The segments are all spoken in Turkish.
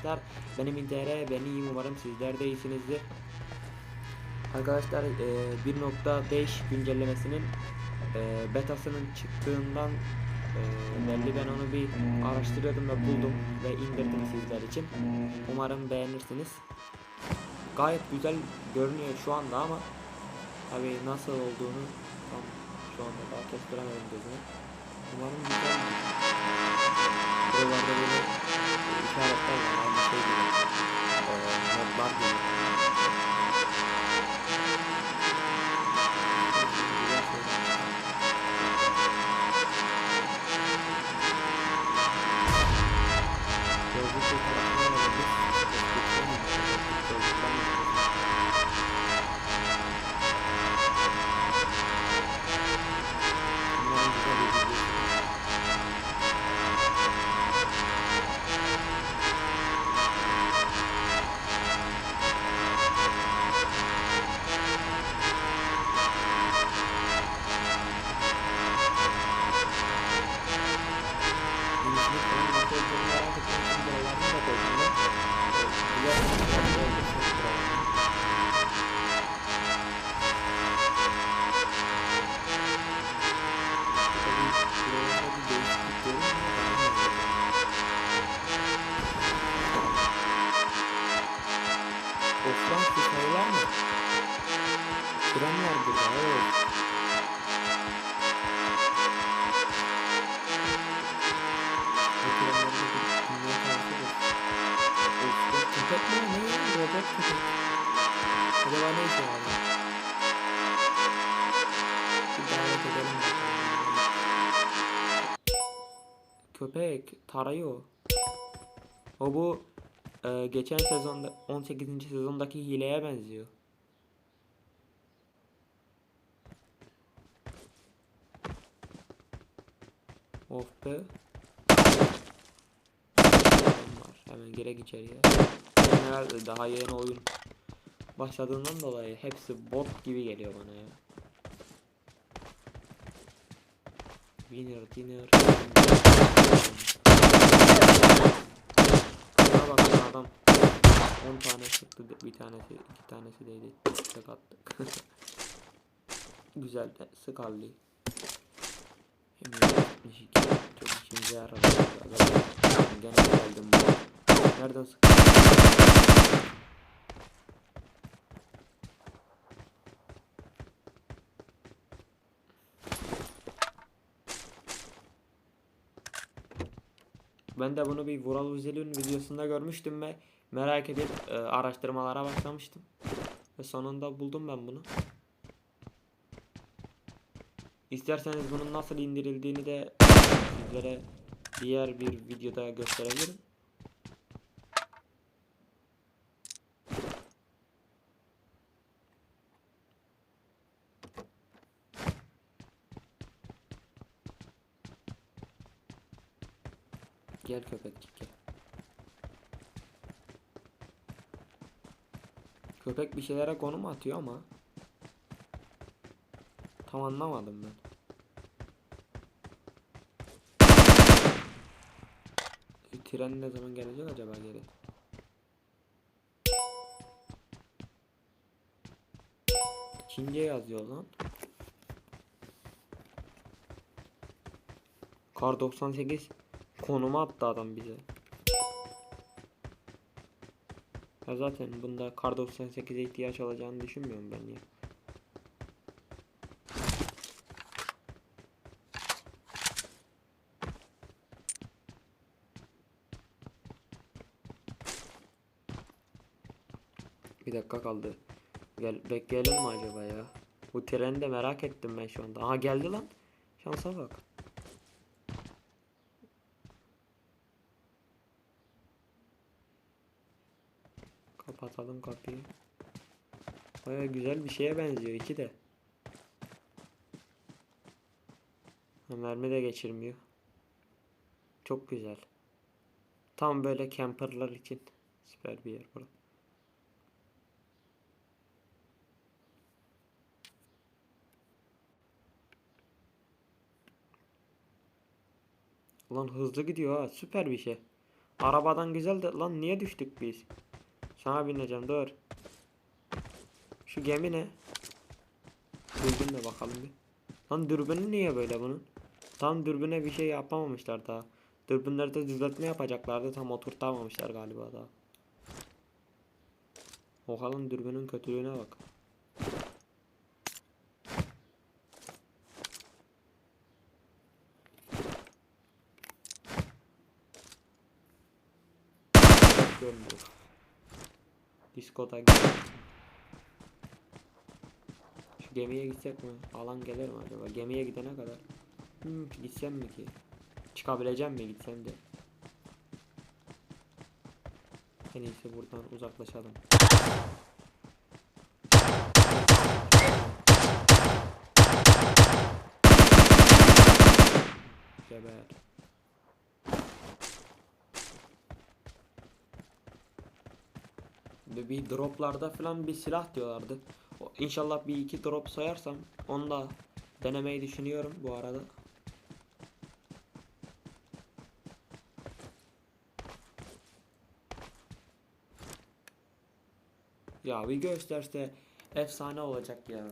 arkadaşlar. Benim İntere, ben iyiyim umarım sizler de iyisinizdir. Arkadaşlar e, 1.5 güncellemesinin e, betasının çıktığından e, belli ben onu bir araştırıyordum ve buldum ve indirdim sizler için. Umarım beğenirsiniz. Gayet güzel görünüyor şu anda ama tabi nasıl olduğunu tam şu anda daha kestiremedim gözüme. Umarım güzel Buralarda böyle Köpek tarıyor. O bu e, geçen sezonda 18. sezondaki hileye benziyor. Of be. Hemen gerek içeriye. Herhalde daha yeni oyun başladığından dolayı hepsi bot gibi geliyor bana ya. Winner, dinner. Şuna bak adam 10 tane çıktı bir tanesi iki tanesi değdi tek attık. Güzel de skalli. Hem 72 çok işimize yaradı. Gene geldim bu. Nereden sıktı? Ben de bunu bir Vural Üzel'in videosunda görmüştüm ve merak edip e, araştırmalara başlamıştım. Ve sonunda buldum ben bunu. İsterseniz bunun nasıl indirildiğini de sizlere diğer bir videoda gösterebilirim. Gel köpek gel. Köpek bir şeylere konum atıyor ama tam anlamadım ben. E, tren ne zaman gelecek acaba geri? Çince yazıyor lan. Kar 98 konumu attı adam bize. Ya zaten bunda Kar 98'e ihtiyaç olacağını düşünmüyorum ben ya. Bir dakika kaldı. Gel bekleyelim mi acaba ya? Bu treni de merak ettim ben şu anda. Aha geldi lan. Şansa bak. Kapatalım kapıyı. Baya güzel bir şeye benziyor iki de. Ha, Mermi de geçirmiyor. Çok güzel. Tam böyle camperlar için süper bir yer burası. Lan hızlı gidiyor ha süper bir şey. Arabadan güzel de lan niye düştük biz? Sana bineceğim dur. Şu gemi ne? Dürbünle bakalım bir. Lan dürbünü niye böyle bunun? Tam dürbüne bir şey yapamamışlar daha. Dürbünlerde düzeltme yapacaklardı tam oturtamamışlar galiba daha. Oha lan dürbünün kötülüğüne bak. Gidelim. Şu gemiye gitsek mi? Alan gelir mi acaba? Gemiye gidene kadar. Hmm, gitsem mi ki? Çıkabileceğim mi gitsem de? En iyisi buradan uzaklaşalım. Geber. Bir, droplarda falan bir silah diyorlardı. İnşallah bir iki drop sayarsam onu da denemeyi düşünüyorum bu arada. Ya bir gösterse efsane olacak ya.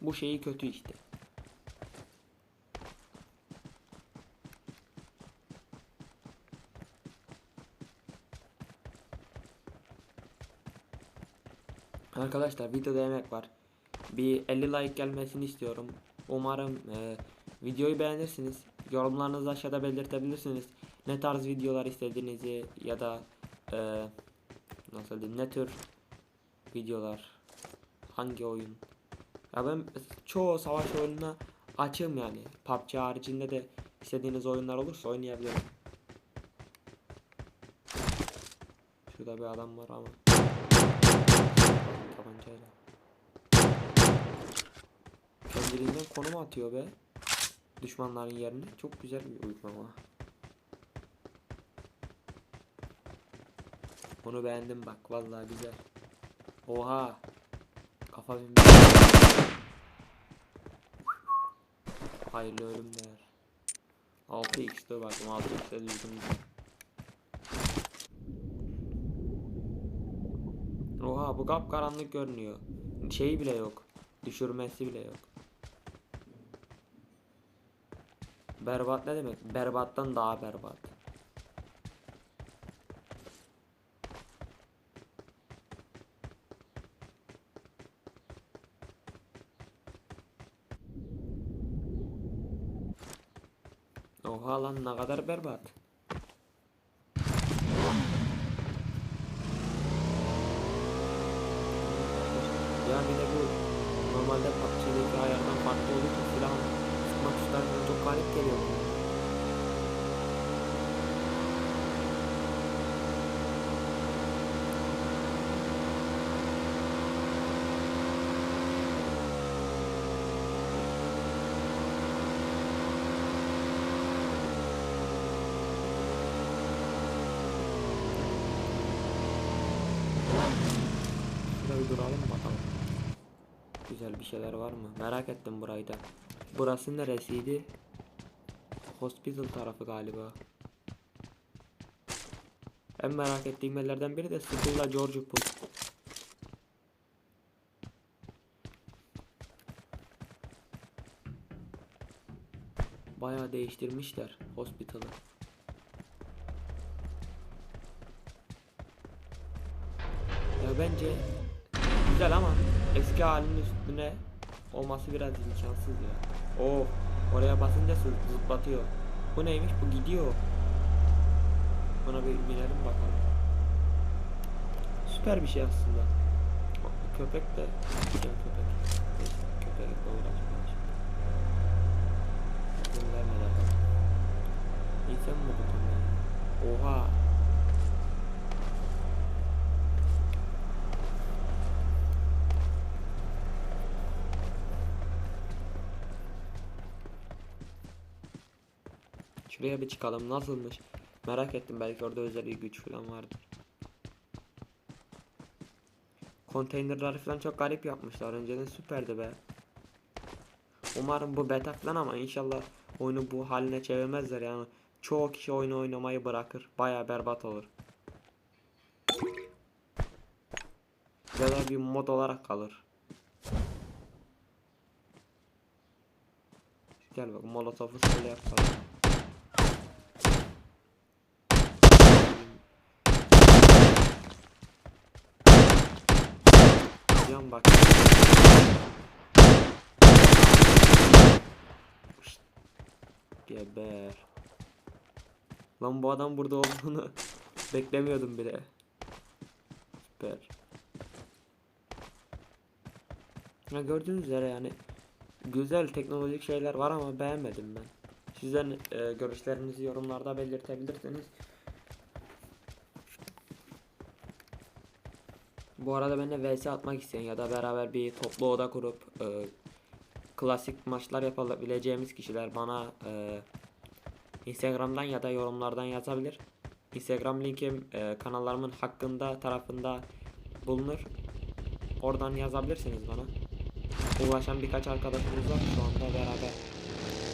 Bu şeyi kötü işte. Arkadaşlar videoda emek var. Bir 50 like gelmesini istiyorum. Umarım e, videoyu beğenirsiniz. Yorumlarınızı aşağıda belirtebilirsiniz. Ne tarz videolar istediğinizi ya da e, nasıl diyeyim ne tür videolar hangi oyun ya ben çoğu savaş oyununa açığım yani PUBG haricinde de istediğiniz oyunlar olursa oynayabilirim şurada bir adam var ama tabancayla kendiliğinden konum atıyor be düşmanların yerine çok güzel bir uygulama Onu beğendim bak vallahi güzel. Oha. Kafa binmiş. Hayırlı ölümler. 6x'de bakım 6x'de düzgün. Oha bu kap karanlık görünüyor. Şeyi bile yok. Düşürmesi bile yok. Berbat ne demek? Berbattan daha berbat. Oha lan ne kadar berbat. Ya bir de bu normalde PUBG'deki ayardan farklı olduğu için silah sıkma tuşlarına çok garip geliyor. bana. Duralım. Güzel bir şeyler var mı? Merak ettim burayı da. Burası neresiydi? Hospital tarafı galiba. En merak ettiğim yerlerden biri de Skull'la George Pool. Bayağı değiştirmişler hospital'ı. Ya bence güzel ama eski halinin üstüne olması biraz imkansız ya. Oh, oraya basınca zı- zıplatıyor. Bu neymiş? Bu gidiyor. Buna bir binelim bakalım. Süper bir şey aslında. Köpek de güzel köpek. Neyse, köpekle uğraşmayalım vermeden bak. İnsan mı ben? Oha. Şuraya bir çıkalım nasılmış? Merak ettim belki orada özel bir güç falan vardır. Konteynerler falan çok garip yapmışlar. Önceden süperdi be. Umarım bu beta falan ama inşallah oyunu bu haline çevirmezler yani. Çoğu kişi oyunu oynamayı bırakır. Baya berbat olur. Ya da bir mod olarak kalır. Gel bak molotofu şöyle yapalım. Yan bak. Geber. Lan bu adam burada olduğunu beklemiyordum bile. Süper. Ya gördüğünüz üzere yani güzel teknolojik şeyler var ama beğenmedim ben. Sizden e, görüşlerinizi yorumlarda belirtebilirsiniz. Bu arada ben de vs atmak isteyen ya da beraber bir toplu oda kurup e, klasik maçlar yapabileceğimiz kişiler bana e, Instagram'dan ya da yorumlardan yazabilir. Instagram linkim e, kanallarımın hakkında tarafında bulunur. Oradan yazabilirsiniz bana. Ulaşan birkaç arkadaşımız var şu anda beraber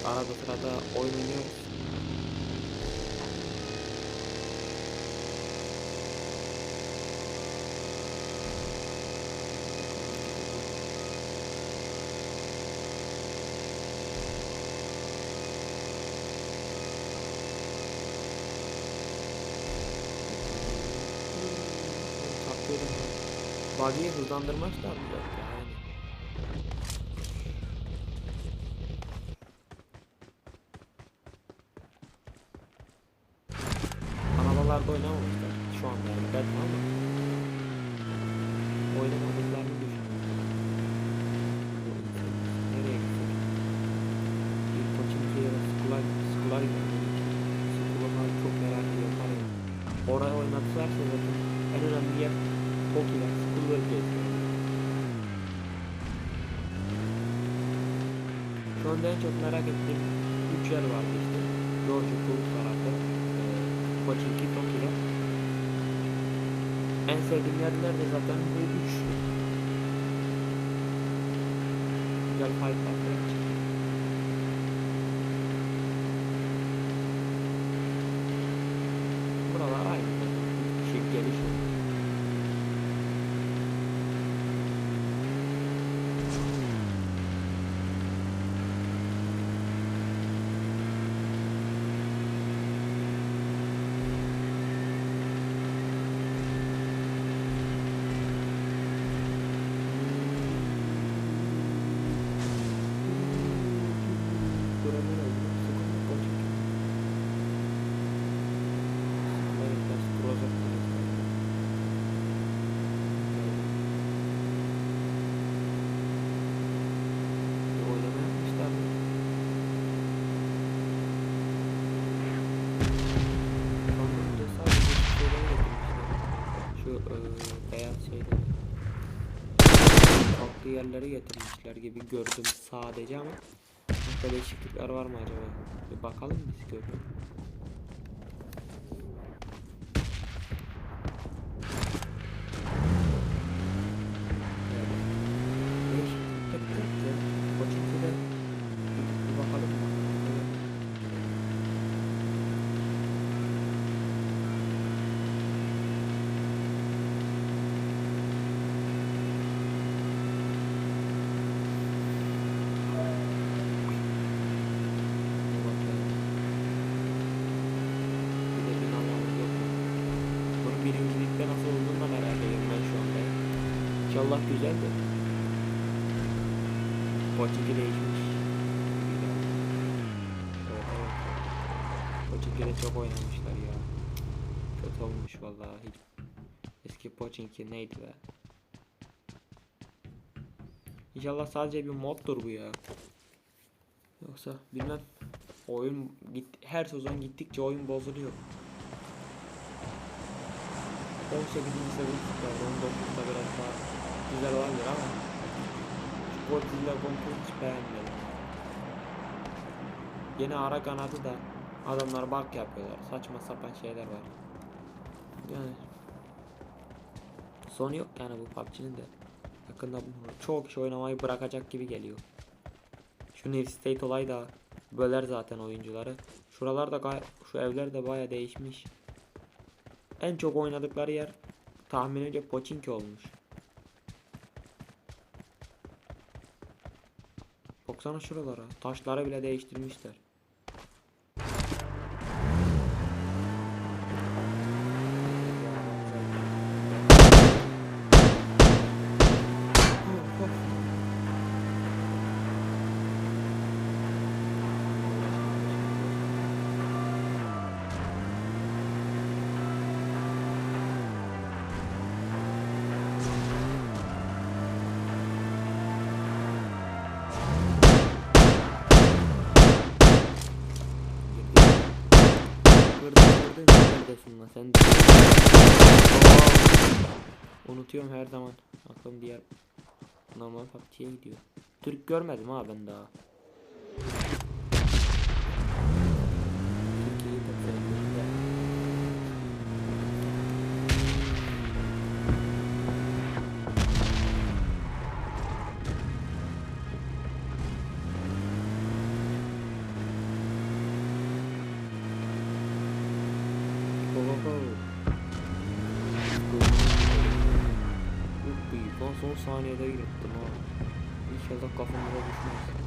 arada sırada oyun oynuyoruz. Buggy'yi hızlandırmışlar mı yok yani? Arabalarda oynamamışlar şu anda yani ben ama oynamadıklarını düşünüyorum. Nereye gittik? Bir Koçinki'ye Skular Skular Skular çok merak ediyorum. Oraya oynatırlarsa zaten en önemli yer Pokiler, Skull'ları geziyor. Şu anda en çok merak ettiğim 3 yer vardı işte. George Pool tarafı, Pochinki, Toki'ler. En sevdiğim yerler de zaten bu 3. Güzel fightlar falan çıktı. Buralar aynı. zaten. Şey gelişiyor. Şu e, beyaz şeyleri farklı yerlere getirmişler gibi gördüm sadece ama başka değişiklikler var mı acaba? Bir bakalım biz görelim. Değişmiş. Güzel. Evet evet. Poçinki'de çok oynamışlar ya. Kötü olmuş vallahi. Eski Poçinki neydi be? İnşallah sadece bir moddur bu ya. Yoksa bilmem. Oyun git her sezon gittikçe oyun bozuluyor. 18. sezon çıkardı. 19'da biraz daha güzel olabilir ama Godzilla Kong'u hiç beğenmedim. Yeni ara kanadı da adamlar bug yapıyorlar. Saçma sapan şeyler var. Yani sonu yok yani bu PUBG'nin de. Yakında çoğu kişi oynamayı bırakacak gibi geliyor. Şu New State olay da böler zaten oyuncuları. Şuralar da gay- şu evler de baya değişmiş. En çok oynadıkları yer tahminimce Pochinki olmuş. Baksana şuralara. Taşları bile değiştirmişler. Kırdın neredesin lan sen? Unutuyorum her zaman. Aklım diğer normal PUBG'ye gidiyor. Türk görmedim ha ben daha. Saniyede gittim ha. İnşallah kafamıza düşmez.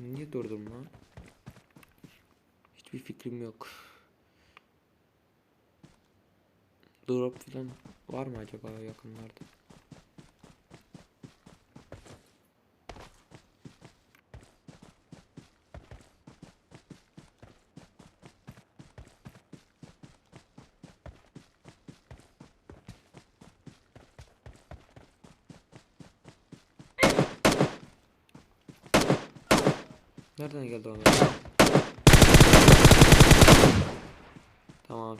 Niye durdum lan? Hiçbir fikrim yok. Drop falan var mı acaba yakınlarda?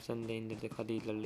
पसंद है इंद्र देखा दी लड़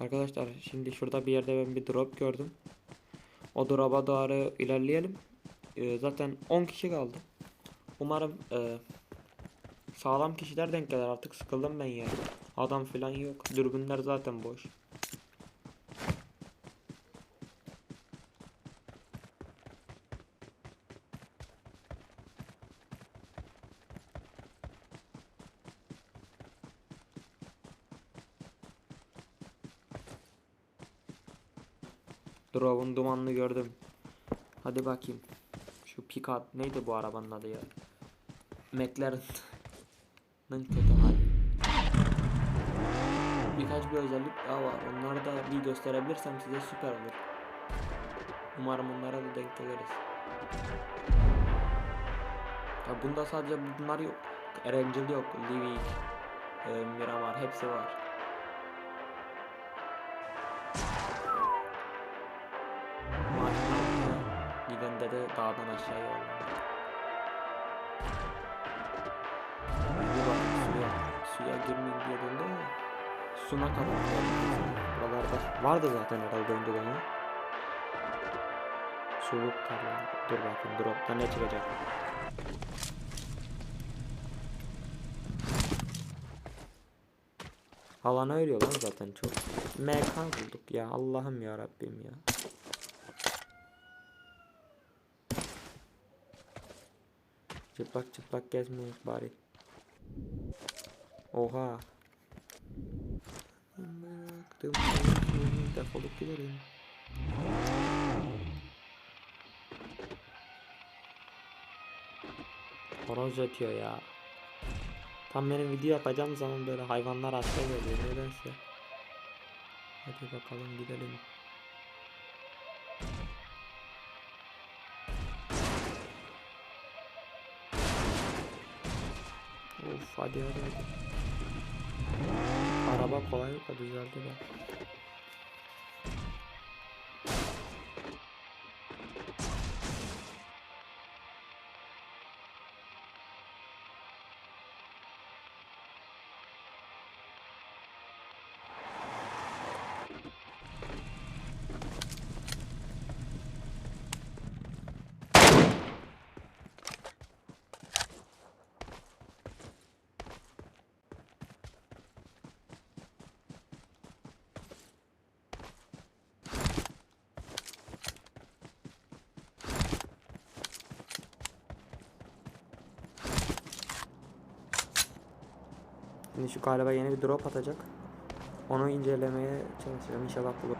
Arkadaşlar şimdi şurada bir yerde ben bir drop gördüm. O drop'a doğru ilerleyelim. Ee, zaten 10 kişi kaldı. Umarım e, sağlam kişiler denk gelir artık sıkıldım ben ya. Adam falan yok. Dürbünler zaten boş. Drop'un dumanını gördüm. Hadi bakayım. Şu Pickup neydi bu arabanın adı ya? McLaren'ın kötü hali. Birkaç bir özellik daha var. Onları da bir gösterebilirsem size süper olur. Umarım onlara da denk geliriz. Ya bunda sadece bunlar yok. Erencil yok. Livik, e, Miramar hepsi var. Gidende de dağdan aşağıya yollandı. Suya, suya girmeyin diye döndü ama suna kadar. Buralarda vardı zaten herhalde önceden ya. Suluk tarla. Dur bakayım dropta ne çıkacak. Havana ölüyor lan zaten çok. MK bulduk ya Allah'ım ya Rabbim ya. Çıplak çıplak gezmiyoruz bari. Oha. Bıraktım defolup gidelim. Horoz ötüyor ya. Tam benim video yapacağım zaman böyle hayvanlar hasta geliyor nedense. Hadi bakalım gidelim. Hadi hadi hadi. Araba kolaylıkla düzeldi de. Şimdi şu galiba yeni bir drop atacak. Onu incelemeye çalışacağım. İnşallah bulur.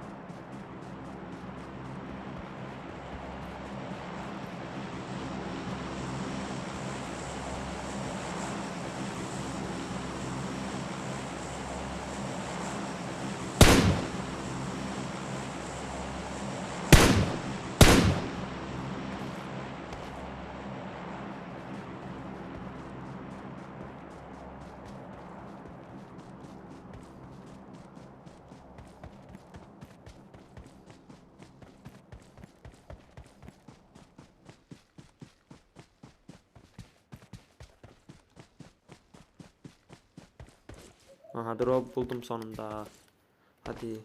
Aha drop buldum sonunda. Hadi.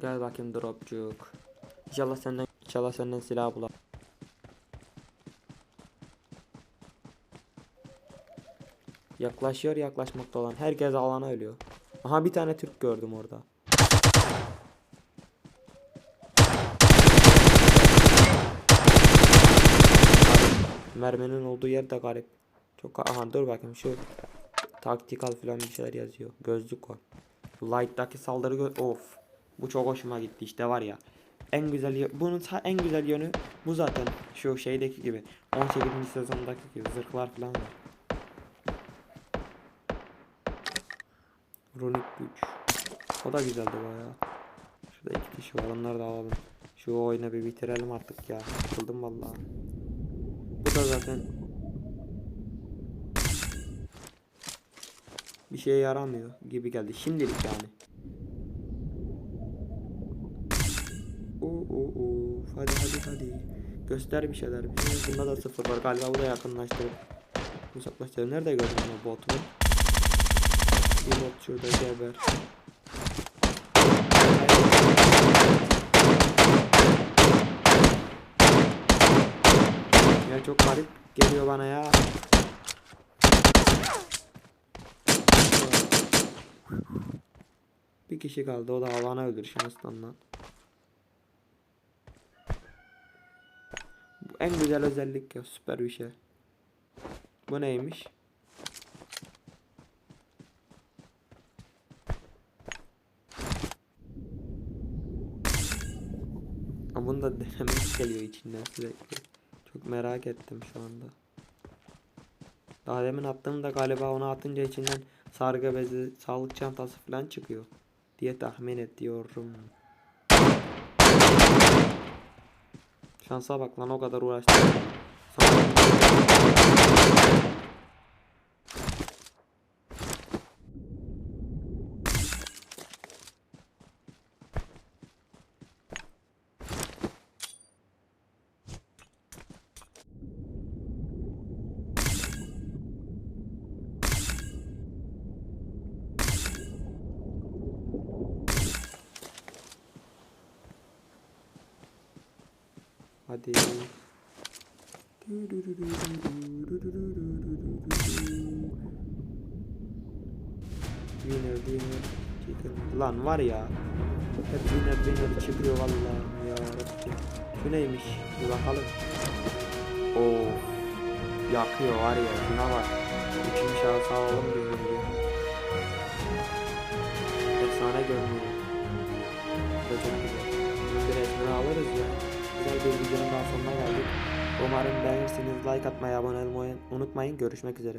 Gel bakayım dropcuk. İnşallah senden inşallah senden silah bular. Yaklaşıyor yaklaşmakta olan herkes alana ölüyor. Aha bir tane Türk gördüm orada. Merminin olduğu yer de garip. Çok aha dur bakayım şu taktikal falan bir şeyler yazıyor. Gözlük var. Light'taki saldırı of. Bu çok hoşuma gitti işte var ya. En güzel bunun en güzel yönü bu zaten. Şu şeydeki gibi 18. sezondaki gibi zırhlar falan var. Runik güç. O da güzeldi bayağı. Şurada iki kişi var onları da alalım. Şu oyunu bir bitirelim artık ya. Sıkıldım vallahi. Bu da zaten bir şeye yaramıyor gibi geldi. Şimdilik yani. Oo, oo, oo. Hadi hadi hadi. Göster bir şeyler. bize. Bunda da sıfır var. Galiba bu da yakınlaştırıp uzaklaştırıyor. Nerede gördün o botu? Bir bot şurada geber. Ya çok garip geliyor bana ya. Bir kişi kaldı o da havana öldür şanstan. Bu en güzel özellik ya süper bir şey. Bu neymiş? Ama bunu da denemek geliyor içinden sürekli. Çok merak ettim şu anda. Daha demin attığımda galiba onu atınca içinden sargı bezi, sağlık çantası falan çıkıyor diye tahmin ediyorum. Şansa bak lan o kadar uğraştım. Hadi. Winner winner. Lan var ya. Hep winner winner çıkıyor vallahi ya Rabbim. Şu neymiş? Bir bakalım. Of. Yakıyor var ya şuna bak. Üçüncü şahıs alalım gün bir. Efsane görünüyor. Çok güzel. Bir resmini alırız ya. Bir videonun daha sonuna geldik. Umarım beğenirsiniz. Like atmayı, abone olmayı unutmayın. Görüşmek üzere.